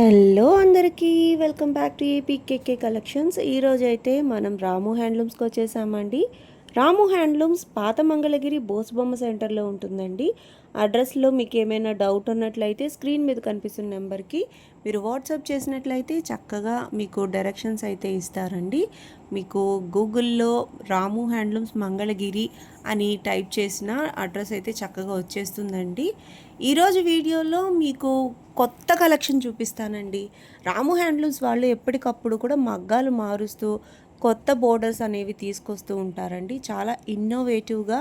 Hello అందరికీ welcome back to APKK collections. ఈరోజు అయితే మనం రాము హ్యాండ్లూమ్స్కి వచ్చేసామండి. రాము హ్యాండ్లూమ్స్ పాత మంగళగిరి బోసుబొమ్మ సెంటర్లో ఉంటుందండి. అడ్రస్లో మీకు ఏమైనా డౌట్ ఉన్నట్లయితే స్క్రీన్ మీద కనిపిస్తున్న నెంబర్కి మీరు వాట్సాప్ చేసినట్లయితే చక్కగా మీకు డైరెక్షన్స్ అయితే ఇస్తారండి. మీకు గూగుల్లో రాము హ్యాండ్లూమ్స్ మంగళగిరి అని టైప్ చేసిన అడ్రస్ అయితే చక్కగా వచ్చేస్తుందండి. ఈరోజు వీడియోలో మీకు కొత్త కలెక్షన్ చూపిస్తానండి. రాము హ్యాండ్లూమ్స్ వాళ్ళు ఎప్పటికప్పుడు కూడా మగ్గాలు మారుస్తూ కొత్త బోర్డర్స్ అనేవి తీసుకొస్తూ ఉంటారండి. చాలా ఇన్నోవేటివ్గా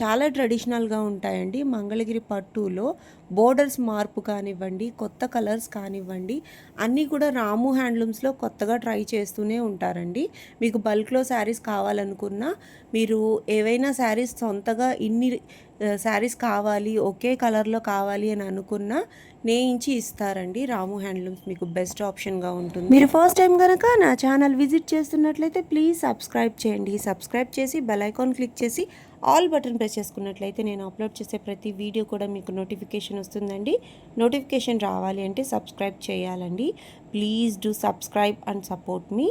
చాలా ట్రెడిషనల్గా ఉంటాయండి. మంగళగిరి పట్టులో బోర్డర్స్ మార్పు కానివ్వండి కొత్త కలర్స్ కానివ్వండి అన్నీ కూడా రాము హ్యాండ్లూమ్స్లో కొత్తగా ట్రై చేస్తూనే ఉంటారండి. మీకు బల్క్లో శారీస్ కావాలనుకున్నా మీరు ఏవైనా శారీస్ సొంతగా ఇన్ని శారీస్ కావాలి ఒకే కలర్లో కావాలి అని అనుకున్నా నేయించి ఇస్తారండి. రాము హ్యాండ్లూమ్స్ మీకు బెస్ట్ ఆప్షన్గా ఉంటుంది. మీరు ఫస్ట్ టైం కనుక నా ఛానల్ విజిట్ చేస్తున్నట్లయితే ప్లీజ్ సబ్స్క్రైబ్ చేయండి. సబ్స్క్రైబ్ చేసి బెల్ ఐకాన్ క్లిక్ చేసి ఆల్ బటన్ ప్రెస్ చేసుకున్నట్లయితే నేను అప్లోడ్ చేసే ప్రతి వీడియో కూడా మీకు నోటిఫికేషన్ వస్తుందండి. నోటిఫికేషన్ రావాలి అంటే సబ్స్క్రైబ్ చేయాలండి. Please do subscribe and support me.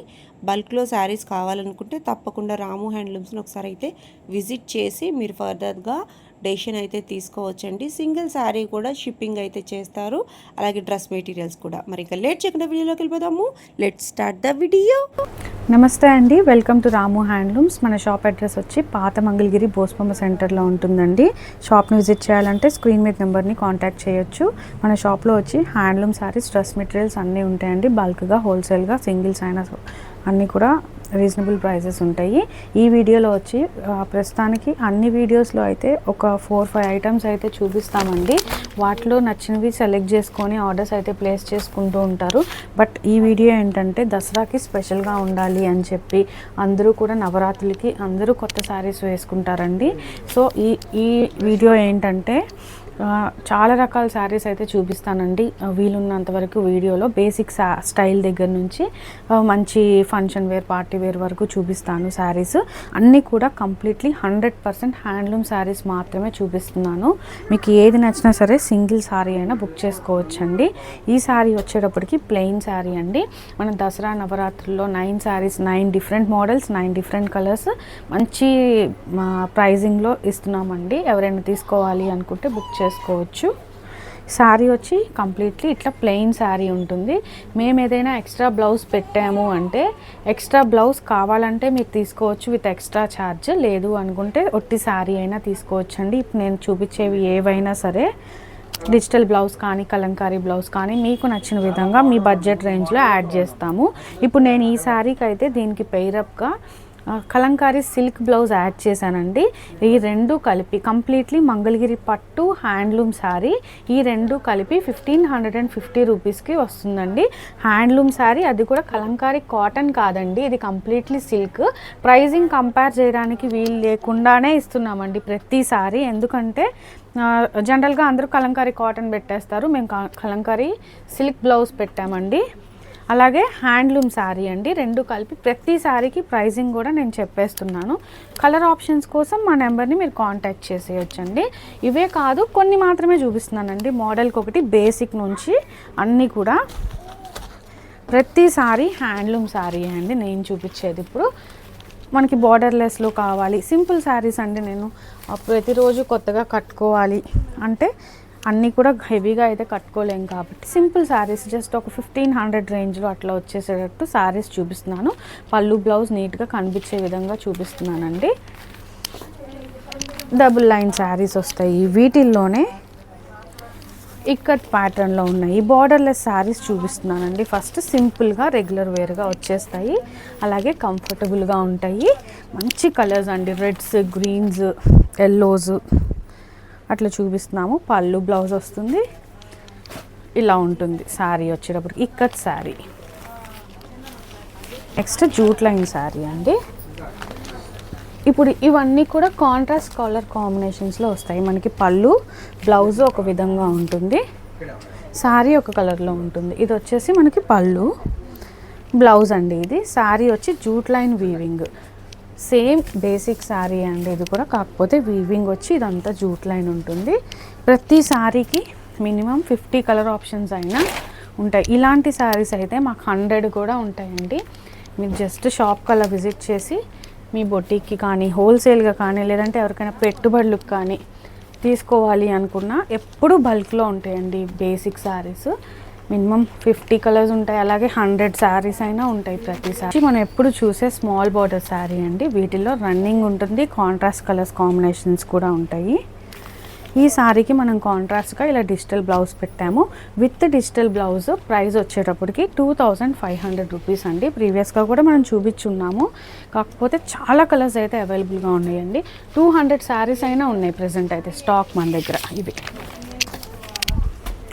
బల్క్లో శారీస్ కావాలనుకుంటే తప్పకుండా రాము హ్యాండ్లూమ్స్ని ఒకసారి అయితే విజిట్ చేసి మీరు ఫర్దర్గా డెసిషన్ అయితే తీసుకోవచ్చండి. సింగిల్ శారీ కూడా షిప్పింగ్ అయితే చేస్తారు. అలాగే డ్రెస్ మెటీరియల్స్ కూడా. మరి ఇంకా లేట్ చేయకుండా వీడియోలోకి వెళ్ళిపోదాము. లెట్ స్టార్ట్ ద వీడియో నమస్తే అండి. వెల్కమ్ టు రాము హ్యాండ్లూమ్స్ మన షాప్ అడ్రస్ వచ్చి పాత మంగళగిరి బోస్బొమ్మ సెంటర్లో ఉంటుందండి. షాప్ని విజిట్ చేయాలంటే స్క్రీన్ మీద నెంబర్ని కాంటాక్ట్ చేయొచ్చు. మన షాప్లో వచ్చి హ్యాండ్లూమ్ శారీస్ డ్రెస్ మెటీరియల్స్ అన్నీ ఉంటాయండి. బల్క్గా హోల్సేల్గా సింగిల్స్ అయినా అన్నీ కూడా రీజనబుల్ ప్రైజెస్ ఉంటాయి. ఈ వీడియోలో వచ్చి ప్రస్తుతానికి అన్ని వీడియోస్లో అయితే ఒక ఫోర్ ఫైవ్ ఐటమ్స్ అయితే చూపిస్తామండి. వాటిలో నచ్చినవి సెలెక్ట్ చేసుకొని ఆర్డర్స్ అయితే ప్లేస్ చేసుకుంటూ ఉంటారు. బట్ ఈ వీడియో ఏంటంటే దసరాకి స్పెషల్గా ఉండాలి అని చెప్పి అందరూ కూడా నవరాత్రులకి అందరూ కొత్త శారీస్ వేసుకుంటారండి. సో ఈ ఈ వీడియో ఏంటంటే చాలా రకాల శారీస్ అయితే చూపిస్తానండి. వీలున్నంత వరకు వీడియోలో బేసిక్ స్టైల్ దగ్గర నుంచి మంచి ఫంక్షన్ వేర్ పార్టీ వేర్ వరకు చూపిస్తాను శారీస్. అన్నీ కూడా completely hundred percent handloom saris మాత్రమే చూపిస్తున్నాను. మీకు ఏది నచ్చినా సరే సింగిల్ శారీ అయినా బుక్ చేసుకోవచ్చండి. ఈ శారీ వచ్చేటప్పటికి ప్లెయిన్ శారీ అండి. మన దసరా నవరాత్రుల్లో nine saris nine different models nine different colours మంచి ప్రైజింగ్లో ఇస్తున్నామండి. ఎవరైనా తీసుకోవాలి అనుకుంటే బుక్ చేసుకోవచ్చు. శారీ వచ్చి కంప్లీట్లీ ఇట్లా ప్లెయిన్ శారీ ఉంటుంది. మేము ఏదైనా ఎక్స్ట్రా బ్లౌజ్ పెట్టాము అంటే ఎక్స్ట్రా బ్లౌజ్ కావాలంటే మీరు తీసుకోవచ్చు విత్ ఎక్స్ట్రా ఛార్జ్. లేదు అనుకుంటే ఒట్టి శారీ అయినా తీసుకోవచ్చు అండి ఇప్పుడు నేను చూపించేవి ఏవైనా సరే. డిజిటల్ బ్లౌజ్ కానీ కలంకారీ బ్లౌజ్ కానీ మీకు నచ్చిన విధంగా మీ బడ్జెట్ రేంజ్లో యాడ్ చేస్తాము. ఇప్పుడు నేను ఈ శారీకి అయితే దీనికి పెయిరప్గా కలంకారీ సిల్క్ బ్లౌజ్ యాడ్ చేశానండి. ఈ రెండు కలిపి కంప్లీట్లీ మంగళగిరి పట్టు హ్యాండ్లూమ్ శారీ ఈ రెండు కలిపి ఫిఫ్టీన్ హండ్రెడ్ అండ్ ఫిఫ్టీ రూపీస్కి వస్తుందండి. హ్యాండ్లూమ్ శారీ అది కూడా కలంకారీ కాటన్ కాదండి ఇది కంప్లీట్లీ సిల్క్. ప్రైజింగ్ కంపేర్ చేయడానికి వీలు లేకుండానే ఇస్తున్నామండి ప్రతిసారి ఎందుకంటే జనరల్గా అందరూ కలంకారీ కాటన్ పెట్టేస్తారు మేము కలంకారీ సిల్క్ బ్లౌజ్ పెట్టామండి. అలాగే హ్యాండ్లూమ్ శారీ అండి రెండు కలిపి ప్రతి శారీకి ప్రైజింగ్ కూడా నేను చెప్పేస్తున్నాను. కలర్ ఆప్షన్స్ కోసం మా నెంబర్ని మీరు కాంటాక్ట్ చేసేయచ్చండి. ఇవే కాదు కొన్ని మాత్రమే చూపిస్తున్నానండి. మోడల్కి ఒకటి బేసిక్ నుంచి అన్నీ కూడా. ప్రతిసారీ హ్యాండ్లూమ్ శారీ అండి నేను చూపించేది ఇప్పుడు. మనకి బార్డర్లెస్లో కావాలి. సింపుల్ శారీస్ అండి నేను. ప్రతిరోజు కొత్తగా కట్టుకోవాలి అంటే అన్నీ కూడా హెవీగా అయితే కట్టుకోలేం కాబట్టి సింపుల్ శారీస్ జస్ట్ ఒక ఫిఫ్టీన్ హండ్రెడ్ రేంజ్లో అట్లా వచ్చేసేటట్టు శారీస్ చూపిస్తున్నాను. పళ్ళు బ్లౌజ్ నీట్గా కనిపించే విధంగా చూపిస్తున్నానండి. డబుల్ లైన్ శారీస్ వస్తాయి. వీటిల్లోనే ఇక్కట్ ప్యాటర్న్లో ఉన్నాయి. బార్డర్లెస్ శారీస్ చూపిస్తున్నానండి. ఫస్ట్ సింపుల్గా రెగ్యులర్ వేర్గా వచ్చేస్తాయి. అలాగే కంఫర్టబుల్గా ఉంటాయి. మంచి కలర్స్ అండి. రెడ్స్ గ్రీన్స్ ఎల్లోస్ అట్లా చూపిస్తున్నాము. పళ్ళు బ్లౌజ్ వస్తుంది. ఇలా ఉంటుంది శారీ వచ్చేటప్పుడు ikat sari. Next jute line sari అండి. ఇప్పుడు ఇవన్నీ కూడా కాంట్రాస్ట్ కలర్ కాంబినేషన్స్లో వస్తాయి. మనకి పళ్ళు బ్లౌజ్ ఒక విధంగా ఉంటుంది. శారీ ఒక కలర్లో ఉంటుంది. ఇది వచ్చేసి మనకి పళ్ళు బ్లౌజ్ అండి ఇది. శారీ వచ్చి jute line weaving same basic sari అండి ఇది కూడా. కాకపోతే వీవింగ్ వచ్చి ఇదంతా జూట్ లైన్ ఉంటుంది. ప్రతి శారీకి మినిమం ఫిఫ్టీ కలర్ ఆప్షన్స్ అయినా ఉంటాయి. ఇలాంటి శారీస్ అయితే మాకు హండ్రెడ్ కూడా ఉంటాయండి. మీరు జస్ట్ షాప్కి అలా విజిట్ చేసి మీ బొటిక్కి కానీ హోల్సేల్గా కానీ లేదంటే ఎవరికైనా పెట్టుబడులకు కానీ తీసుకోవాలి అనుకున్నా ఎప్పుడు బల్క్లో ఉంటాయండి basic saris minimum fifty colours ఉంటాయి. అలాగే హండ్రెడ్ శారీస్ అయినా ఉంటాయి ప్రతి సారీ మనం ఎప్పుడు చూసే స్మాల్ బార్డర్ శారీ అండి. వీటిల్లో రన్నింగ్ ఉంటుంది. కాంట్రాస్ట్ కలర్స్ కాంబినేషన్స్ కూడా ఉంటాయి. ఈ సారీకి మనం కాంట్రాస్ట్గా ఇలా డిజిటల్ బ్లౌజ్ పెట్టాము. విత్ డిజిటల్ బ్లౌజ్ ప్రైస్ వచ్చేటప్పటికి two thousand five hundred rupees అండి. ప్రీవియస్గా కూడా మనం చూపించున్నాము. కాకపోతే చాలా కలర్స్ అయితే అవైలబుల్గా ఉన్నాయండి. టూ హండ్రెడ్ శారీస్ అయినా ఉన్నాయి ప్రజెంట్ అయితే స్టాక్ మన దగ్గర. ఇవి.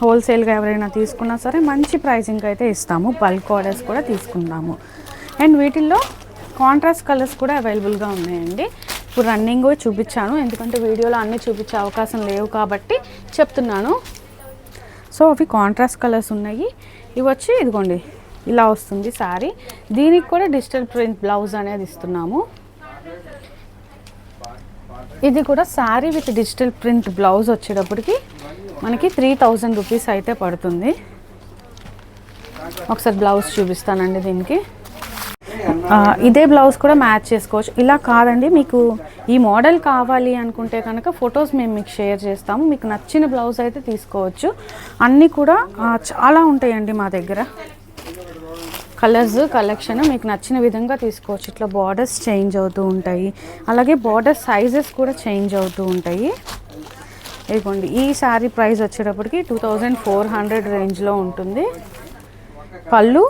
హోల్సేల్గా ఎవరైనా తీసుకున్నా సరే మంచి ప్రైజింగ్ అయితే ఇస్తాము. బల్క్ ఆర్డర్స్ కూడా తీసుకుందాము. అండ్ వీటిల్లో కాంట్రాస్ట్ కలర్స్ కూడా అవైలబుల్గా ఉన్నాయండి. ఇప్పుడు రన్నింగ్ చూపించాను. ఎందుకంటే వీడియోలో అన్నీ చూపించే అవకాశం లేవు కాబట్టి చెప్తున్నాను. సో అవి కాంట్రాస్ట్ కలర్స్ ఉన్నాయి. ఇవి వచ్చి ఇదిగోండి ఇలా వస్తుంది శారీ దీనికి కూడా డిజిటల్ ప్రింట్ బ్లౌజ్ అనేది ఇస్తున్నాము. ఇది కూడా sari with digital print blouse వచ్చేటప్పటికి మనకి త్రీ థౌజండ్ రూపీస్ అయితే పడుతుంది. ఒకసారి బ్లౌజ్ చూపిస్తానండి దీనికి. ఇదే బ్లౌజ్ కూడా మ్యాచ్ చేసుకోవచ్చు. ఇలా కాదండి మీకు ఈ మోడల్ కావాలి అనుకుంటే కనుక ఫొటోస్ మేము మీకు షేర్ చేస్తాము. మీకు నచ్చిన బ్లౌజ్ అయితే తీసుకోవచ్చు. అన్నీ కూడా చాలా ఉంటాయండి మా దగ్గర. కలర్స్ కలెక్షన్ మీకు నచ్చిన విధంగా తీసుకోవచ్చు. ఇట్లా బార్డర్స్ చేంజ్ అవుతూ ఉంటాయి. అలాగే బార్డర్ సైజెస్ కూడా చేంజ్ అవుతూ ఉంటాయి. ఇదిగోండి ఈ శారీ ప్రైస్ వచ్చేటప్పటికి టూ థౌజండ్ ఫోర్ హండ్రెడ్ రేంజ్లో ఉంటుంది. పళ్ళు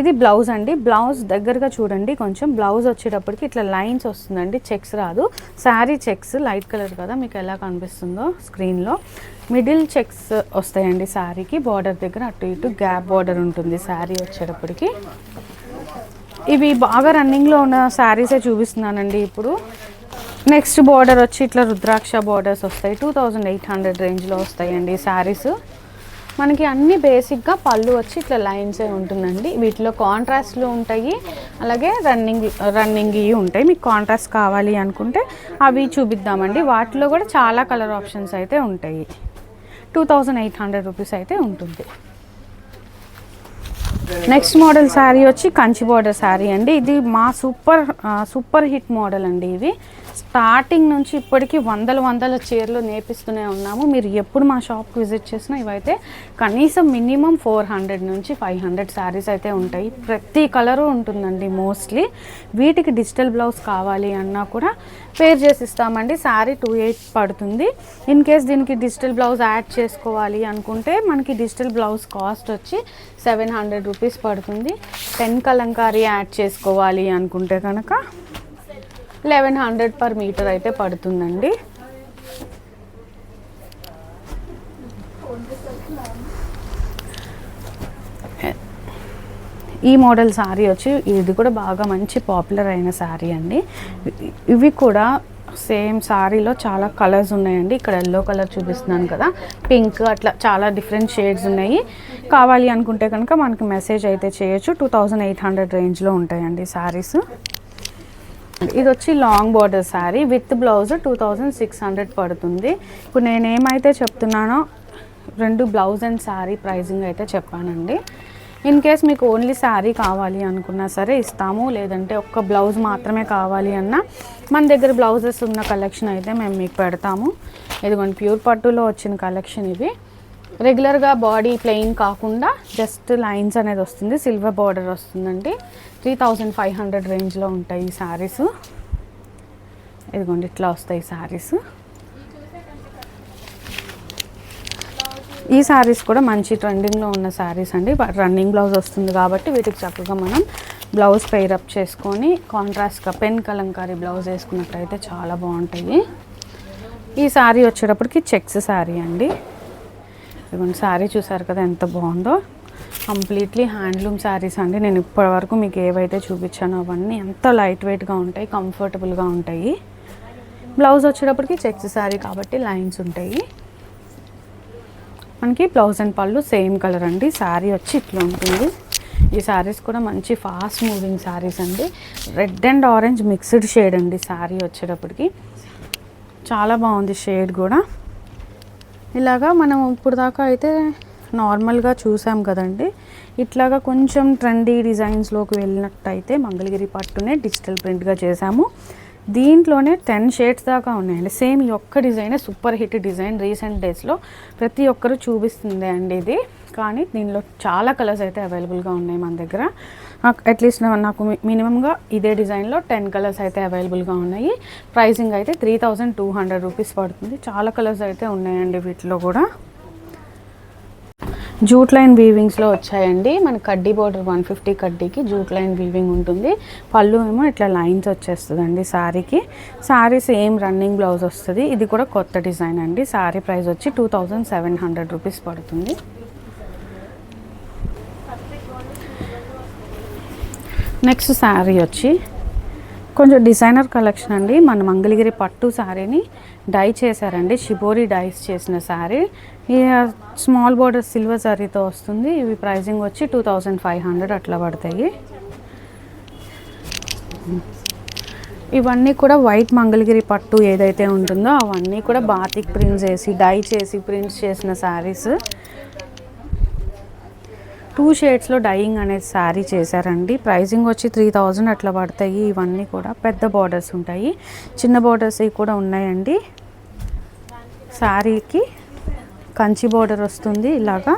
ఇది బ్లౌజ్ అండి. బ్లౌజ్ దగ్గరగా చూడండి కొంచెం బ్లౌజ్ వచ్చేటప్పటికి ఇట్లా లైన్స్ వస్తుందండి చెక్స్ రాదు. శారీ చెక్స్ లైట్ కలర్ కదా మీకు ఎలా కనిపిస్తుందో స్క్రీన్లో. మిడిల్ చెక్స్ వస్తాయండి శారీకి బార్డర్ దగ్గర అటు ఇటు గ్యాప్ బార్డర్ ఉంటుంది శారీ వచ్చేటప్పటికి. ఇవి బాగా రన్నింగ్లో ఉన్న శారీసే చూపిస్తున్నానండి ఇప్పుడు. నెక్స్ట్ బార్డర్ వచ్చి ఇట్లా రుద్రాక్ష బార్డర్స్ వస్తాయి. టూ థౌజండ్ ఎయిట్ హండ్రెడ్ రేంజ్లో వస్తాయండి శారీస్ మనకి అన్ని బేసిక్గా పళ్ళు వచ్చి ఇట్లా లైన్సే ఉంటుందండి. వీటిలో కాంట్రాస్ట్లు ఉంటాయి. అలాగే రన్నింగ్ రన్నింగ్ ఇవి ఉంటాయి. మీకు కాంట్రాస్ట్ కావాలి అనుకుంటే అవి చూపిద్దామండి. వాటిలో కూడా చాలా కలర్ ఆప్షన్స్ అయితే ఉంటాయి. Two thousand eight hundred rupees అయితే ఉంటుంది. నెక్స్ట్ మోడల్ శారీ వచ్చి కంచి బార్డర్ శారీ అండి. ఇది మా సూపర్ సూపర్ హిట్ మోడల్ అండి ఇవి. స్టార్టింగ్ నుంచి ఇప్పటికీ వందల వందల చీరలు నేపిస్తూనే ఉన్నాము. మీరు ఎప్పుడు మా షాప్కి విజిట్ చేసినా ఇవైతే కనీసం మినిమం ఫోర్ హండ్రెడ్ నుంచి ఫైవ్ హండ్రెడ్ శారీస్ అయితే ఉంటాయి. ప్రతి కలరు ఉంటుందండి మోస్ట్లీ. వీటికి డిజిటల్ బ్లౌజ్ కావాలి అన్నా కూడా పేర్ చేసి ఇస్తామండి. శారీ టూ ఎయిట్ పడుతుంది. ఇన్ కేస్ దీనికి డిజిటల్ బ్లౌజ్ యాడ్ చేసుకోవాలి అనుకుంటే మనకి డిజిటల్ బ్లౌజ్ కాస్ట్ వచ్చి సెవెన్ హండ్రెడ్ రూపీస్ పడుతుంది. టెన్ కలంకారీ యాడ్ చేసుకోవాలి అనుకుంటే కనుక లెవెన్ హండ్రెడ్ పర్ మీటర్ అయితే పడుతుందండి. ఈ మోడల్ శారీ వచ్చి ఇది కూడా బాగా మంచి పాపులర్ అయిన శారీ అండి. ఇవి కూడా సేమ్ శారీలో చాలా కలర్స్ ఉన్నాయండి. ఇక్కడ ఎల్లో కలర్ చూపిస్తున్నాను కదా. పింక్ అట్లా చాలా డిఫరెంట్ షేడ్స్ ఉన్నాయి. కావాలి అనుకుంటే కనుక మనకి మెసేజ్ అయితే చేయొచ్చు. టూ థౌజండ్ ఎయిట్ హండ్రెడ్ రేంజ్లో ఉంటాయండి శారీస్ ఇది వచ్చి long border sari with blouse two thousand six hundred పడుతుంది. ఇప్పుడు నేను ఏమైతే చెప్తున్నానో రెండు బ్లౌజ్ అండ్ శారీ ప్రైజింగ్ అయితే చెప్పానండి. ఇన్ కేస్ మీకు ఓన్లీ శారీ కావాలి అనుకున్నా సరే ఇస్తాము లేదంటే ఒక్క బ్లౌజ్ మాత్రమే కావాలి అన్నా మన దగ్గర బ్లౌజెస్ ఉన్న కలెక్షన్ అయితే మేము మీకు పెడతాము. ఇదిగోండి ప్యూర్ పట్టులో వచ్చిన కలెక్షన్ ఇవి. రెగ్యులర్గా బాడీ ప్లెయిన్ కాకుండా జస్ట్ లైన్స్ అనేది వస్తుంది. సిల్వర్ బార్డర్ వస్తుందండి. త్రీ థౌజండ్ ఫైవ్ హండ్రెడ్ రేంజ్లో ఉంటాయి ఈ శారీస్. ఇదిగోండి ఇట్లా వస్తాయి శారీస్. ఈ శారీస్ కూడా మంచి ట్రెండింగ్లో ఉన్న శారీస్ అండి. రన్నింగ్ బ్లౌజ్ వస్తుంది కాబట్టి వీటికి చక్కగా మనం బ్లౌజ్ పెయిరప్ చేసుకొని కాంట్రాస్ట్గా పెన్ కలంకారీ బ్లౌజ్ వేసుకున్నట్టయితే చాలా బాగుంటాయి. ఈ శారీ వచ్చేటప్పటికి చెక్స్ శారీ అండి. ఇదిగోండి శారీ చూసారు కదా ఎంత బాగుందో. కంప్లీట్లీ హ్యాండ్లూమ్ శారీస్ అండి. నేను ఇప్పటివరకు మీకు ఏవైతే చూపించానో అవన్నీ ఎంత లైట్ వెయిట్గా ఉంటాయి కంఫర్టబుల్గా ఉంటాయి. బ్లౌజ్ వచ్చేటప్పటికి చెక్స్ శారీ కాబట్టి లైన్స్ ఉంటాయి. మనకి బ్లౌజ్ అండ్ పళ్ళు సేమ్ కలర్ అండి. శారీ వచ్చి ఇట్లా ఉంటుంది. ఈ శారీస్ కూడా మంచి ఫాస్ట్ మూవింగ్ శారీస్ అండి. Red and orange mixed shade అండి. శారీ వచ్చేటప్పటికి. చాలా బాగుంది షేడ్ కూడా. ఇలాగా మనం ఇప్పుడు దాకా అయితే నార్మల్గా చూసాం కదండి. ఇట్లాగా కొంచెం ట్రెండీ డిజైన్స్లోకి వెళ్ళినట్టయితే మంగళగిరి పట్టునే డిజిటల్ ప్రింట్గా చేసాము దీంట్లోనే టెన్ షేడ్స్ దాకా ఉన్నాయండి. సేమ్ ఈ ఒక్క డిజైనే సూపర్ హిట్ డిజైన్ రీసెంట్ డేస్లో ప్రతి ఒక్కరు చూపిస్తుంది అండి ఇది. కానీ దీనిలో చాలా కలర్స్ అయితే అవైలబుల్గా ఉన్నాయి మన దగ్గర. అట్లీస్ట్ నాకు మినిమంగా ఇదే డిజైన్లో టెన్ కలర్స్ అయితే అవైలబుల్గా ఉన్నాయి. ప్రైసింగ్ అయితే three thousand two hundred rupees పడుతుంది. చాలా కలర్స్ అయితే ఉన్నాయండి వీటిలో కూడా. జూట్ లైన్ వీవింగ్స్లో వచ్చాయండి. మన కడ్డీ బోర్డర్ వన్ ఫిఫ్టీ కడ్డీకి జూట్ లైన్ వీవింగ్ ఉంటుంది. పళ్ళు ఏమో ఇట్లా లైన్స్ వచ్చేస్తుందండి శారీకి శారీ సేమ్ రన్నింగ్ బ్లౌజ్ వస్తుంది. ఇది కూడా కొత్త డిజైన్ అండి. శారీ ప్రైస్ వచ్చి two thousand seven hundred rupees పడుతుంది. నెక్స్ట్ శారీ వచ్చి కొంచెం డిజైనర్ కలెక్షన్ అండి. మన మంగళగిరి పట్టు శారీని డై చేశారండి. షిబోరి డైస్ చేసిన శారీ. ఈ స్మాల్ బోర్డర్ సిల్వర్ శారీతో వస్తుంది. ఇవి ప్రైజింగ్ వచ్చి టూ థౌజండ్ ఫైవ్ హండ్రెడ్ అట్లా పడతాయి. ఇవన్నీ కూడా వైట్ మంగళగిరి పట్టు ఏదైతే ఉంటుందో అవన్నీ కూడా బాతిక్ ప్రింట్స్ వేసి డై చేసి ప్రింట్స్ చేసిన శారీస్. టూ షేడ్స్లో డైయింగ్ అనేది శారీ చేశారండి. ప్రైజింగ్ వచ్చి త్రీ థౌజండ్ అట్లా పడతాయి. ఇవన్నీ కూడా పెద్ద బార్డర్స్ ఉంటాయి. చిన్న బార్డర్స్ కూడా ఉన్నాయండి. శారీకి కంచి బార్డర్ వస్తుంది ఇలాగా.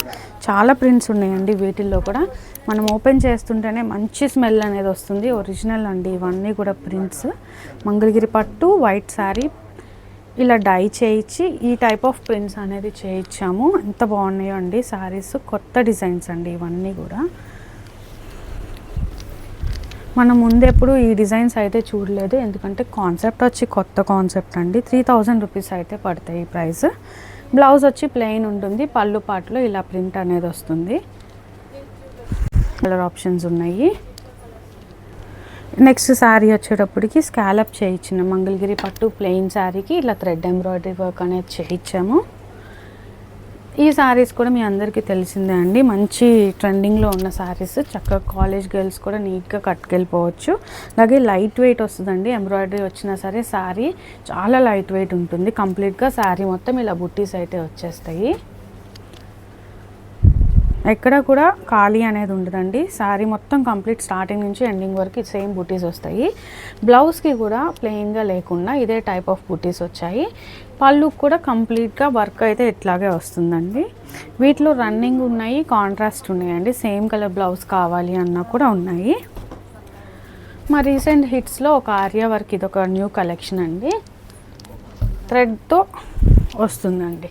చాలా ప్రింట్స్ ఉన్నాయండి వీటిల్లో కూడా. మనం ఓపెన్ చేస్తుంటేనే మంచి స్మెల్ అనేది వస్తుంది. ఒరిజినల్ అండి ఇవన్నీ కూడా ప్రింట్స్. మంగళగిరి పట్టు వైట్ శారీ ఇలా డై చేయించి ఈ టైప్ ఆఫ్ ప్రింట్స్ అనేది చేయించాము. ఎంత బాగున్నాయో అండి శారీస్ కొత్త డిజైన్స్ అండి ఇవన్నీ కూడా. మనం ముందెప్పుడు ఈ డిజైన్స్ అయితే చూడలేదు. ఎందుకంటే కాన్సెప్ట్ వచ్చి కొత్త కాన్సెప్ట్ అండి. త్రీ థౌజండ్ రూపీస్ అయితే పడతాయి ఈ ప్రైస్. బ్లౌజ్ వచ్చి ప్లెయిన్ ఉంటుంది. పళ్ళు పాటలో ఇలా ప్రింట్ అనేది వస్తుంది. కలర్ ఆప్షన్స్ ఉన్నాయి. నెక్స్ట్ శారీ వచ్చేటప్పటికి స్కాలప్ చేయించిన మంగళగిరి పట్టు ప్లెయిన్ శారీకి ఇలా థ్రెడ్ ఎంబ్రాయిడరీ వర్క్ అనేది చేయించాము. ఈ శారీస్ కూడా మీ అందరికీ తెలిసిందే అండి. మంచి ట్రెండింగ్లో ఉన్న శారీస్. చక్కగా కాలేజ్ గర్ల్స్ కూడా నీట్గా కట్టుకెళ్ళిపోవచ్చు. అలాగే లైట్ వెయిట్ వస్తుందండి. ఎంబ్రాయిడరీ వచ్చినా సరే శారీ చాలా లైట్ వెయిట్ ఉంటుంది. కంప్లీట్గా శారీ మొత్తం ఇలా బుట్టీస్ అయితే వచ్చేస్తాయి. ఎక్కడ కూడా ఖాళీ అనేది ఉండదండి. శారీ మొత్తం కంప్లీట్ స్టార్టింగ్ నుంచి ఎండింగ్ వరకు సేమ్ బుటీస్ వస్తాయి. బ్లౌజ్కి కూడా ప్లెయిన్గా లేకుండా ఇదే టైప్ ఆఫ్ బుటీస్ వచ్చాయి. పళ్ళు కూడా కంప్లీట్గా వర్క్ అయితే ఇట్లాగే వస్తుందండి. వీటిలో రన్నింగ్ ఉన్నాయి కాంట్రాస్ట్ ఉన్నాయండి. సేమ్ కలర్ బ్లౌజ్ కావాలి అన్నా కూడా ఉన్నాయి. మా రీసెంట్ హిట్స్లో ఒక ఆర్యా వర్క్ ఇది ఒక న్యూ కలెక్షన్ అండి. థ్రెడ్తో వస్తుందండి.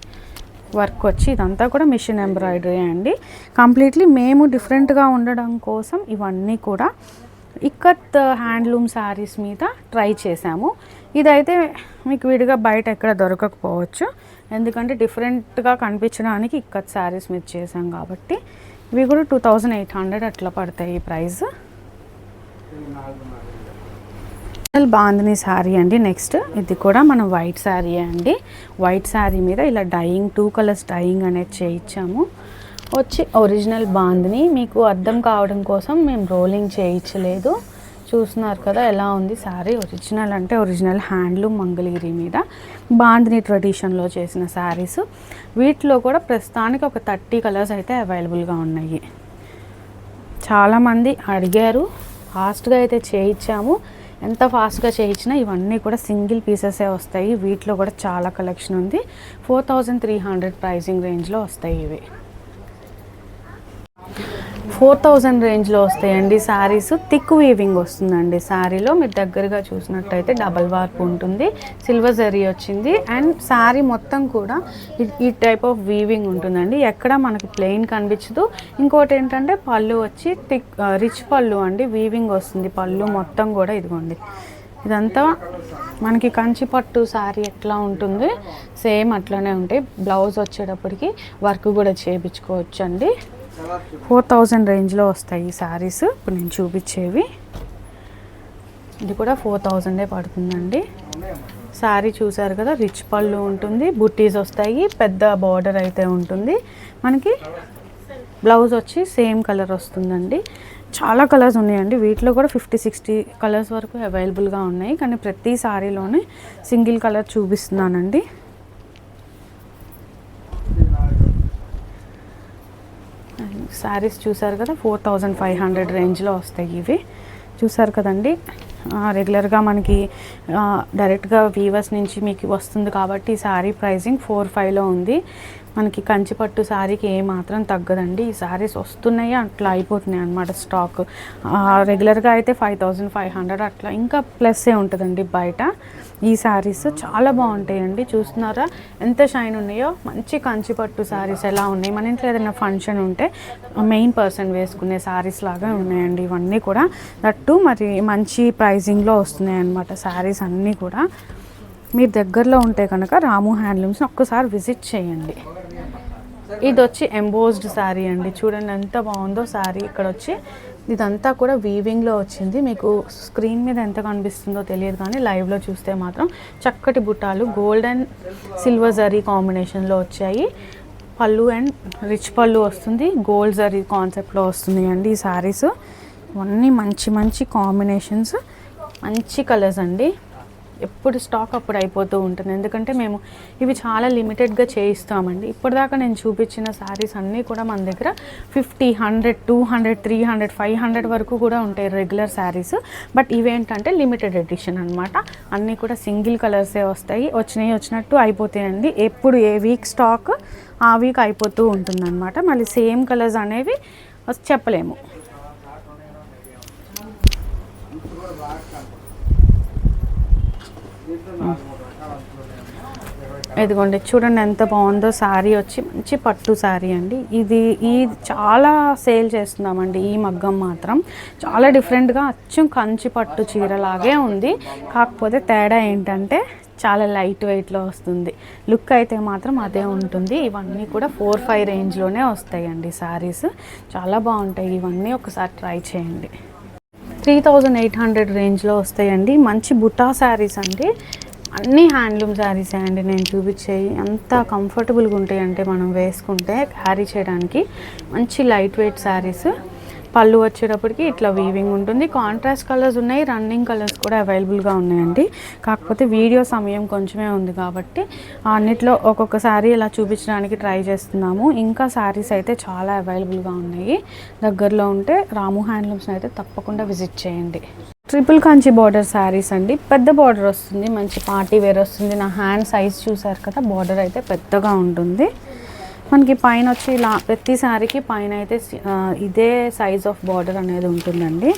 వర్క్ వచ్చి ఇదంతా కూడా మిషన్ ఎంబ్రాయిడరీ అండి. కంప్లీట్లీ మేము డిఫరెంట్గా ఉండడం కోసం ఇవన్నీ కూడా ఇక్కత్ హ్యాండ్లూమ్ శారీస్ మీద ట్రై చేశాము. ఇదైతే మీకు విడిగా బయట ఎక్కడ దొరకకపోవచ్చు. ఎందుకంటే డిఫరెంట్గా కనిపించడానికి ఇక్కత్ శారీస్ మీద చేసాం కాబట్టి. ఇవి కూడా టూ థౌజండ్ ఎయిట్ హండ్రెడ్ అట్లా పడతాయి ఈ ప్రైస్. బాందిని శారీ అండి. నెక్స్ట్ ఇది కూడా మనం వైట్ శారీ అండి. వైట్ శారీ మీద ఇలా డైయింగ్ టూ కలర్స్ డైయింగ్ అనేది చేయించాము. వచ్చి ఒరిజినల్ బాందిని మీకు అర్థం కావడం కోసం మేము రోలింగ్ చేయించలేదు. చూస్తున్నారు కదా ఎలా ఉంది శారీ. ఒరిజినల్ అంటే ఒరిజినల్ హ్యాండ్లూమ్ మంగళగిరి మీద. బాందిని ట్రెడిషన్లో చేసిన శారీస్. వీటిలో కూడా ప్రస్తుతానికి ఒక థర్టీ కలర్స్ అయితే అవైలబుల్గా ఉన్నాయి. చాలామంది అడిగారు. ఫాస్ట్గా అయితే చేయించాము. ఎంత ఫాస్ట్గా చేయించినా ఇవన్నీ కూడా సింగిల్ పీసెసే వస్తాయి. వీటిలో కూడా చాలా కలెక్షన్ ఉంది. Four thousand three hundred pricing రేంజ్లో వస్తాయి ఇవి. ఫోర్ థౌజండ్ రేంజ్లో వస్తాయండి శారీస్ థిక్ వీవింగ్ వస్తుందండి శారీలో మీరు దగ్గరగా చూసినట్టయితే డబల్ వార్ప్ ఉంటుంది. సిల్వర్ జరీ వచ్చింది. అండ్ శారీ మొత్తం కూడా ఈ- ఈ టైప్ ఆఫ్ వీవింగ్ ఉంటుందండి. ఎక్కడ మనకి ప్లెయిన్ కనిపించదు. ఇంకోటి ఏంటంటే పళ్ళు వచ్చి థిక్ రిచ్ పళ్ళు అండి. వీవింగ్ వస్తుంది. పళ్ళు మొత్తం కూడా ఇదిగోండి. ఇదంతా మనకి కంచి పట్టు శారీ ఎట్లా ఉంటుంది? సేమ్ అట్లానే ఉంటాయి. బ్లౌజ్ వచ్చేటప్పటికి వర్క్ కూడా చేయించుకోవచ్చు అండి ఫోర్ థౌజండ్ రేంజ్లో వస్తాయి ఈ శారీస్. ఇప్పుడు నేను చూపించేవి. ఇది కూడా ఫోర్ థౌజండే పడుతుందండి. శారీ చూసారు కదా రిచ్ పళ్ళు ఉంటుంది బుట్టీస్ వస్తాయి పెద్ద బార్డర్ అయితే ఉంటుంది. మనకి బ్లౌజ్ వచ్చి సేమ్ కలర్ వస్తుందండి. చాలా కలర్స్ ఉన్నాయండి. వీటిలో కూడా ఫిఫ్టీ సిక్స్టీ కలర్స్ వరకు అవైలబుల్గా ఉన్నాయి. కానీ ప్రతి శారీలోనే సింగిల్ కలర్ చూపిస్తున్నానండి. శారీస్ చూసారు కదా ఫోర్ థౌజండ్ ఫైవ్ హండ్రెడ్ రేంజ్లో వస్తాయి ఇవి. చూసారు కదండి? రెగ్యులర్గా మనకి డైరెక్ట్గా వీవర్స్ నుంచి మీకు వస్తుంది కాబట్టి ఈ శారీ ప్రైజింగ్ ఫోర్ ఫైవ్లో ఉంది. మనకి కంచిపట్టు శారీకి ఏ మాత్రం తగ్గదండి. ఈ శారీస్ వస్తున్నాయి అట్లా అయిపోతున్నాయి అనమాట స్టాక్. రెగ్యులర్గా అయితే ఫైవ్ థౌజండ్ ఫైవ్ హండ్రెడ్ అట్లా. ఇంకా ప్లస్సే ఉంటుందండి బయట? ఈ శారీస్ చాలా బాగుంటాయండి. చూస్తున్నారా? ఎంత షైన్ ఉన్నాయో? మంచి కంచిపట్టు శారీస్ ఎలా ఉన్నాయి? మన ఇంట్లో ఏదైనా ఫంక్షన్ ఉంటే మెయిన్ పర్సన్ వేసుకునే శారీస్ లాగా ఉన్నాయండి ఇవన్నీ కూడా. దట్టు మరి మంచి ప్రైజింగ్లో వస్తున్నాయి అన్నమాట శారీస్ అన్నీ కూడా. మీరు దగ్గరలో ఉంటే కనుక రాము హ్యాండ్లూమ్స్ని ఒక్కసారి విజిట్ చేయండి. ఇది వచ్చి ఎంబోజ్డ్ శారీ అండి. చూడండి ఎంత బాగుందో శారీ ఇక్కడ వచ్చి ఇదంతా కూడా వీవింగ్లో వచ్చింది. మీకు స్క్రీన్ మీద ఎంత కనిపిస్తుందో తెలియదు కానీ లైవ్లో చూస్తే మాత్రం చక్కటి బుట్టాలు గోల్డ్ అండ్ సిల్వర్ జరీ కాంబినేషన్లో వచ్చాయి. పళ్ళు అండ్ రిచ్ పళ్ళు వస్తుంది. గోల్డ్ జరీ కాన్సెప్ట్లో వస్తుంది అండి ఈ శారీస్ ఇవన్నీ మంచి మంచి కాంబినేషన్స్ మంచి కలర్స్ అండి. ఎప్పుడు స్టాక్ అప్పుడు అయిపోతూ ఉంటుంది. ఎందుకంటే మేము ఇవి చాలా లిమిటెడ్గా చేయిస్తామండి. ఇప్పటిదాకా నేను చూపించిన శారీస్ అన్నీ కూడా మన దగ్గర fifty hundred two hundred three hundred five hundred వరకు కూడా ఉంటాయి రెగ్యులర్ శారీస్ బట్ ఇవేంటంటే లిమిటెడ్ ఎడిషన్ అనమాట అన్నీ కూడా సింగిల్ కలర్సే వస్తాయి. వచ్చినాయి వచ్చినట్టు అయిపోతాయండి. ఎప్పుడు ఏ వీక్ స్టాక్ ఆ వీక్ అయిపోతూ ఉంటుందన్నమాట. మళ్ళీ సేమ్ కలర్స్ అనేవి చెప్పలేము. ఇదిగోండి చూడండి ఎంత బాగుందో శారీ వచ్చి మంచి పట్టు శారీ అండి. ఇది ఈ చాలా సేల్ చేస్తున్నామండి ఈ మగ్గం మాత్రం. చాలా డిఫరెంట్గా అచ్చం కంచి పట్టు చీరలాగే ఉంది. కాకపోతే తేడా ఏంటంటే చాలా లైట్ వెయిట్లో వస్తుంది. లుక్ అయితే మాత్రం అదే ఉంటుంది. ఇవన్నీ కూడా ఫోర్ ఫైవ్ రేంజ్లోనే వస్తాయండి శారీస్. చాలా బాగుంటాయి. ఇవన్నీ ఒకసారి ట్రై చేయండి. త్రీ థౌజండ్ ఎయిట్ హండ్రెడ్ రేంజ్లో వస్తాయండి. మంచి బుటా శారీస్ అండి. అన్నీ హ్యాండ్లూమ్ శారీస్ అండి నేను చూపించేవి. అంత కంఫర్టబుల్గా ఉంటాయి అంటే మనం వేసుకుంటే క్యారీ చేయడానికి. మంచి లైట్ వెయిట్ శారీస్. పళ్ళు వచ్చేటప్పటికి ఇట్లా వీవింగ్ ఉంటుంది. కాంట్రాస్ట్ కలర్స్ ఉన్నాయి. రన్నింగ్ కలర్స్ కూడా అవైలబుల్గా ఉన్నాయండి. కాకపోతే వీడియో సమయం కొంచెమే ఉంది కాబట్టి అన్నిట్లో ఒక్కొక్క శారీ ఇలా చూపించడానికి ట్రై చేస్తున్నాము. ఇంకా శారీస్ అయితే చాలా అవైలబుల్గా ఉన్నాయి. దగ్గరలో ఉంటే రాము హ్యాండ్లూమ్స్ని అయితే తప్పకుండా విజిట్ చేయండి. ట్రిపుల్ కాంచి బార్డర్ శారీస్ అండి. పెద్ద బార్డర్ వస్తుంది. మంచి పార్టీ వేర్ వస్తుంది. నా హ్యాండ్ సైజ్ చూసారు కదా బార్డర్ అయితే పెద్దగా ఉంటుంది. మనకి పైన వచ్చి ఇలా ప్రతి శారీకి పైన అయితే ఇదే సైజ్ ఆఫ్ బార్డర్ అనేది ఉంటుందండి.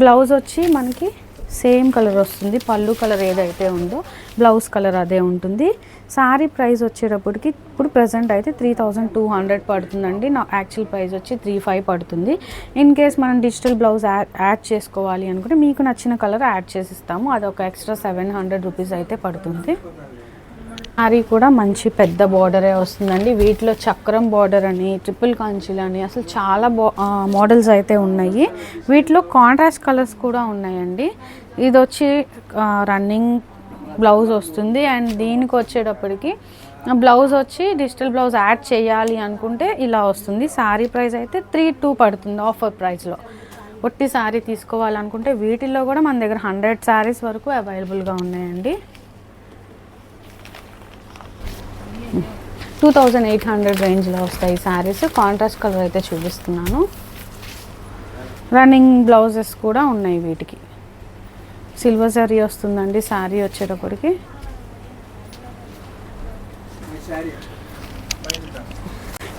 బ్లౌజ్ వచ్చి మనకి సేమ్ కలర్ వస్తుంది. పళ్ళు కలర్ ఏదైతే ఉందో బ్లౌజ్ కలర్ అదే ఉంటుంది. శారీ ప్రైస్ వచ్చేటప్పటికి ఇప్పుడు ప్రజెంట్ అయితే త్రీ థౌజండ్ టూ హండ్రెడ్ పడుతుందండి. నా యాక్చువల్ ప్రైస్ వచ్చి త్రీ ఫైవ్ పడుతుంది. ఇన్ కేస్ మనం డిజిటల్ బ్లౌజ్ యాడ్ యాడ్ చేసుకోవాలి అనుకుంటే మీకు నచ్చిన కలర్ యాడ్ చేసిస్తాము అది ఒక ఎక్స్ట్రా సెవెన్ హండ్రెడ్ రూపీస్ అయితే పడుతుంది. శారీ కూడా మంచి పెద్ద బార్డరే వస్తుందండి. వీటిలో చక్రం బార్డర్ అని ట్రిపుల్ కాంచీలు అని అసలు చాలా బా మోడల్స్ అయితే ఉన్నాయి. వీటిలో కాంట్రాస్ట్ కలర్స్ కూడా ఉన్నాయండి. ఇది వచ్చి రన్నింగ్ బ్లౌజ్ వస్తుంది. అండ్ దీనికి వచ్చేటప్పటికి బ్లౌజ్ వచ్చి డిజిటల్ బ్లౌజ్ యాడ్ చేయాలి అనుకుంటే ఇలా వస్తుంది. శారీ ప్రైస్ అయితే త్రీ టూ పడుతుంది ఆఫర్ ప్రైస్లో ఒట్టి శారీ తీసుకోవాలనుకుంటే వీటిల్లో కూడా మన దగ్గర హండ్రెడ్ శారీస్ వరకు అవైలబుల్గా ఉన్నాయండి. టూ థౌజండ్ ఎయిట్ హండ్రెడ్ రేంజ్లో వస్తాయి శారీస్. కాంట్రాస్ట్ కలర్ అయితే చూపిస్తున్నాను. రన్నింగ్ బ్లౌజెస్ కూడా ఉన్నాయి వీటికి. సిల్వర్ జరీ వస్తుందండి శారీ వచ్చేటప్పటికి.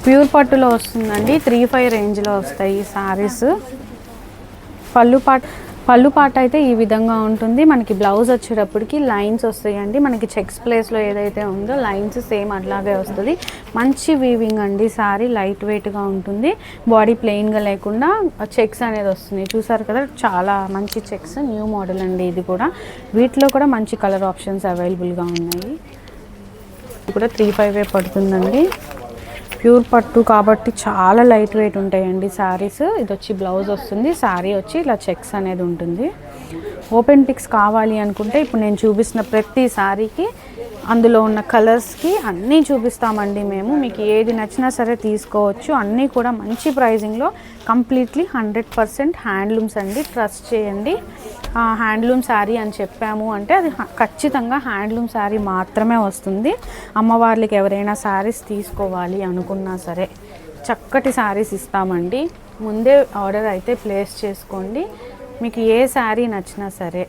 ప్యూర్ పట్టులో వస్తుందండి. త్రీ ఫైవ్ రేంజ్లో వస్తాయి ఈ శారీస్. పళ్ళు పాట పళ్ళు పాట అయితే ఈ విధంగా ఉంటుంది. మనకి బ్లౌజ్ వచ్చేటప్పటికి లైన్స్ వస్తాయండి. మనకి చెక్స్ ప్లేస్లో ఏదైతే ఉందో లైన్స్ సేమ్ అట్లాగే వస్తుంది. మంచి వీవింగ్ అండి. సారీ లైట్ వెయిట్గా ఉంటుంది. బాడీ ప్లెయిన్గా లేకుండా చెక్స్ అనేది వస్తుంది చూసారు కదా చాలా మంచి చెక్స్ న్యూ మోడల్ అండి ఇది కూడా. వీటిలో కూడా మంచి కలర్ ఆప్షన్స్ అవైలబుల్గా ఉన్నాయి. ఇది కూడా త్రీ ఫైవ్ పడుతుందండి. ప్యూర్ పట్టు కాబట్టి చాలా లైట్ వెయిట్ ఉంటాయండి శారీస్. ఇది వచ్చి బ్లౌజ్ వస్తుంది. శారీ వచ్చి ఇలా చెక్స్ అనేది ఉంటుంది. ఓపెన్ పిక్స్ కావాలి అనుకుంటే ఇప్పుడు నేను చూపిస్తున్న ప్రతి సారీకి అందులో ఉన్న కలర్స్కి అన్నీ చూపిస్తామండి మేము. మీకు ఏది నచ్చినా సరే తీసుకోవచ్చు. అన్నీ కూడా మంచి ప్రైజింగ్లో కంప్లీట్లీ హండ్రెడ్ పర్సెంట్ హ్యాండ్లూమ్స్ అండి. ట్రస్ట్ చేయండి. హ్యాండ్లూమ్ శారీ అని చెప్పాము అంటే అది ఖచ్చితంగా హ్యాండ్లూమ్ శారీ మాత్రమే వస్తుంది. అమ్మవార్లకి ఎవరైనా శారీస్ తీసుకోవాలి అనుకున్నా సరే చక్కటి శారీస్ ఇస్తామండి. ముందే ఆర్డర్ అయితే ప్లేస్ చేసుకోండి. మీకు ఏ శారీ నచ్చినా సరే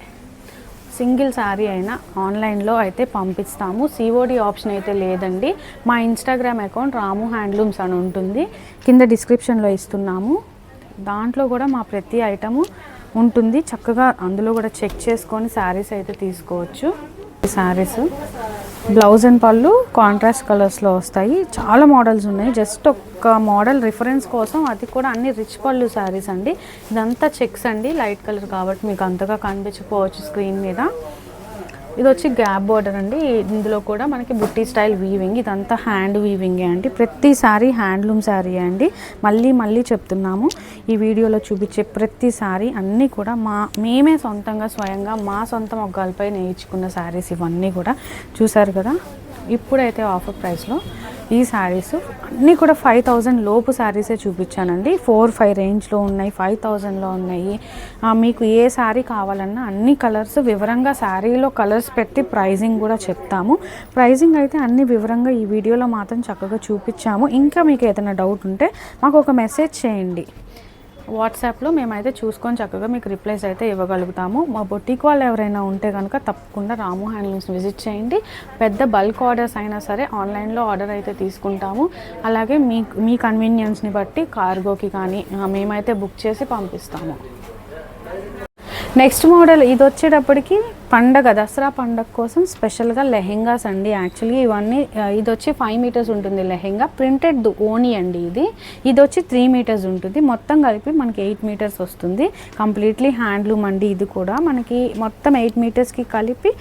సింగిల్ శారీ అయినా ఆన్లైన్లో అయితే పంపిస్తాము. సిఓడి ఆప్షన్ అయితే లేదండి. మా ఇన్స్టాగ్రామ్ అకౌంట్ రాము హ్యాండ్లూమ్స్ అని ఉంటుంది. కింద డిస్క్రిప్షన్లో ఇస్తున్నాము. దాంట్లో కూడా మా ప్రతి ఐటము ఉంటుంది. చక్కగా అందులో కూడా చెక్ చేసుకొని శారీస్ అయితే తీసుకోవచ్చు. శారీస్ బ్లౌజ్ అండ్ పళ్ళు కాంట్రాస్ట్ కలర్స్లో వస్తాయి. చాలా మోడల్స్ ఉన్నాయి. జస్ట్ ఒక మోడల్ రిఫరెన్స్ కోసం అది కూడా అన్ని రిచ్ పళ్ళు శారీస్ అండి. ఇదంతా చెక్స్ అండి. లైట్ కలర్ కాబట్టి మీకు అంతగా కనిపించకపోవచ్చు స్క్రీన్ మీద. ఇది వచ్చి గ్యాప్ బార్డర్ అండి. ఇందులో కూడా మనకి బుట్టి స్టైల్ వీవింగ్ ఇదంతా హ్యాండ్ వీవింగే అండి. ప్రతిసారి హ్యాండ్లూమ్ శారీ అండి. మళ్ళీ మళ్ళీ చెప్తున్నాము. ఈ వీడియోలో చూపించే ప్రతిసారి అన్నీ కూడా మా మేమే సొంతంగా స్వయంగా మా సొంత మొగ్గాలపై నేర్చుకున్న శారీస్ ఇవన్నీ కూడా. చూసారు కదా? ఇప్పుడైతే ఆఫర్ ప్రైస్లో ఈ శారీస్ అన్నీ కూడా ఫైవ్ థౌజండ్ లోపు శారీసే చూపించానండి. ఫోర్ ఫైవ్ రేంజ్లో ఉన్నాయి ఫైవ్ థౌజండ్లో ఉన్నాయి. మీకు ఏ శారీ కావాలన్నా అన్ని కలర్స్ వివరంగా శారీలో కలర్స్ పెట్టి ప్రైజింగ్ కూడా చెప్తాము. ప్రైజింగ్ అయితే అన్ని వివరంగా ఈ వీడియోలో మాత్రం చక్కగా చూపించాము. ఇంకా మీకు ఏదైనా డౌట్ ఉంటే మాకు ఒక మెసేజ్ చేయండి. వాట్సాప్లో మేమైతే చూసుకొని చక్కగా మీకు రిప్లైస్ అయితే ఇవ్వగలుగుతాము. మా బొటీక్ వాళ్ళు ఎవరైనా ఉంటే కనుక తప్పకుండా రాము హ్యాండ్లూమ్స్ విజిట్ చేయండి. పెద్ద బల్క్ ఆర్డర్స్ అయినా సరే ఆన్లైన్లో ఆర్డర్ అయితే తీసుకుంటాము. అలాగే మీ మీ కన్వీనియన్స్ని బట్టి కార్గోకి కానీ మేమైతే బుక్ చేసి పంపిస్తాము. నెక్స్ట్ మోడల్ ఇది వచ్చేటప్పటికి పండగ దసరా పండగ కోసం స్పెషల్గా లెహెంగాస్ అండి యాక్చువల్లీ ఇవన్నీ ఇది వచ్చి ఫైవ్ మీటర్స్ ఉంటుంది లెహెంగా. ప్రింటెడ్ ఓనీ అండి ఇది. ఇది వచ్చి త్రీ మీటర్స్ ఉంటుంది. మొత్తం కలిపి మనకి ఎయిట్ మీటర్స్ వస్తుంది. కంప్లీట్లీ హ్యాండ్లూమ్ అండి ఇది కూడా. మనకి మొత్తం ఎయిట్ మీటర్స్కి కలిపి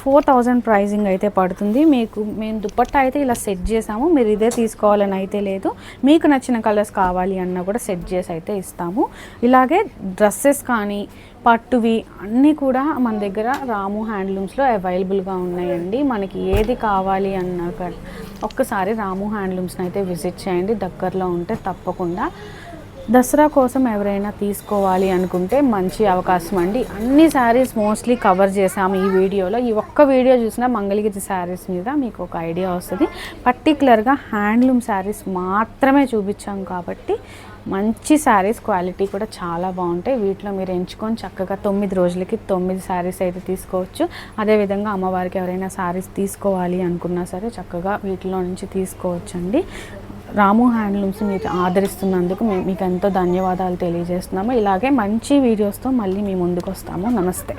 ఫోర్ థౌజండ్ ప్రైజింగ్ అయితే పడుతుంది. మీకు మేము దుపట్టా అయితే ఇలా సెట్ చేసాము. మీరు ఇదే తీసుకోవాలని అయితే లేదు. మీకు నచ్చిన కలర్స్ కావాలి అన్నా కూడా సెట్ చేసి అయితే ఇస్తాము. ఇలాగే డ్రెస్సెస్ కానీ పట్టువి అన్నీ కూడా మన దగ్గర రాము హ్యాండ్లూమ్స్లో అవైలబుల్గా ఉన్నాయండి. మనకి ఏది కావాలి అన్న ఒక్కసారి రాము హ్యాండ్లూమ్స్ని అయితే విజిట్ చేయండి. దగ్గరలో ఉంటే తప్పకుండా. దసరా కోసం ఎవరైనా తీసుకోవాలి అనుకుంటే మంచి అవకాశం అండి. అన్ని శారీస్ మోస్ట్లీ కవర్ చేసాము ఈ వీడియోలో. ఈ ఒక్క వీడియో చూసినా మంగళగిరి శారీస్ మీద మీకు ఒక ఐడియా వస్తుంది. పర్టికులర్గా హ్యాండ్లూమ్ శారీస్ మాత్రమే చూపించాం కాబట్టి మంచి శారీస్ క్వాలిటీ కూడా చాలా బాగుంటాయి. వీటిలో మీరు ఎంచుకొని చక్కగా తొమ్మిది రోజులకి తొమ్మిది శారీస్ అయితే తీసుకోవచ్చు. అదేవిధంగా అమ్మవారికి ఎవరైనా శారీస్ తీసుకోవాలి అనుకున్నా సరే చక్కగా వీటిలో నుంచి తీసుకోవచ్చండి. రాము హ్యాండ్లూమ్స్ మీరు ఆదరిస్తున్నందుకు మేము మీకు ఎంతో ధన్యవాదాలు తెలియజేస్తున్నాము. ఇలాగే మంచి వీడియోస్తో మళ్ళీ మీ ముందుకు వస్తాము. నమస్తే.